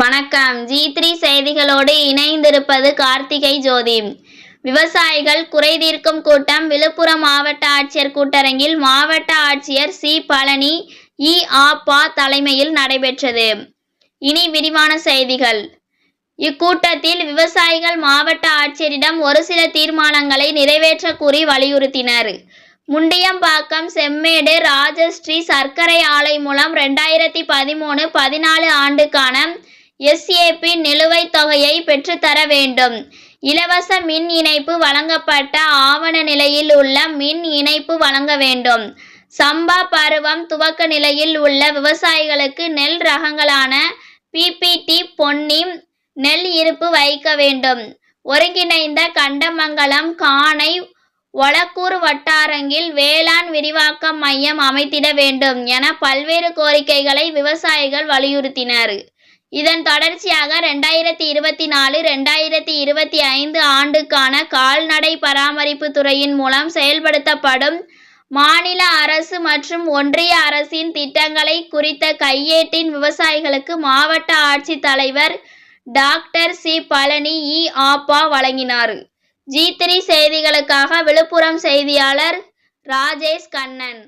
வணக்கம். G three செய்திகளோடு இணைந்திருப்பது கார்த்திகை ஜோதி விவசாயிகள் குறைதீர்க்கும் கூட்டம் விழுப்புரம் மாவட்ட ஆட்சியர் கூட்டரங்கில் மாவட்ட ஆட்சியர் சி பழனி இ ஆ பா தலைமையில் நடைபெற்றது. இனி விரிவான செய்திகள். இக்கூட்டத்தில் விவசாயிகள் மாவட்ட ஆட்சியரிடம் ஒரு சில தீர்மானங்களை நிறைவேற்ற கூறி வலியுறுத்தினர். முண்டியம்பாக்கம் செம்மேடு ராஜஸ்ரீ சர்க்கரை ஆலை மூலம் ரெண்டாயிரத்தி பதிமூணு பதினாலு ஆண்டுக்கான எஸ்ஏபி நிலுவைத் தொகையை பெற்றுத்தர வேண்டும். இலவச மின் இணைப்பு வழங்கப்பட்ட ஆவண நிலையில் உள்ள மின் இணைப்பு வழங்க வேண்டும். சம்பா பருவம் துவக்க நிலையில் உள்ள விவசாயிகளுக்கு நெல் ரகங்களான பிபிடி பொன்னி நெல் இருப்பு வைக்க வேண்டும். ஒருங்கிணைந்த கண்டமங்கலம் காணை ஒலக்கூர் வட்டாரங்கில் வேளாண் விரிவாக்க மையம் அமைத்திட வேண்டும் என பல்வேறு கோரிக்கைகளை விவசாயிகள் வலியுறுத்தினர். இதன் தொடர்ச்சியாக ரெண்டாயிரத்தி இருபத்தி நாலு ரெண்டாயிரத்தி இருபத்தி ஐந்து ஆண்டுக்கான கால்நடை பராமரிப்பு துறையின் மூலம் செயல்படுத்தப்படும் மாநில அரசு மற்றும் ஒன்றிய அரசின் திட்டங்களை குறித்த கையேட்டின் விவசாயிகளுக்கு மாவட்ட ஆட்சித் தலைவர் டாக்டர் சி பழனி இ ஆப்பா வழங்கினார். ஜி த்ரீ செய்திகளுக்காக விழுப்புரம் செய்தியாளர் ராஜேஷ் கண்ணன்.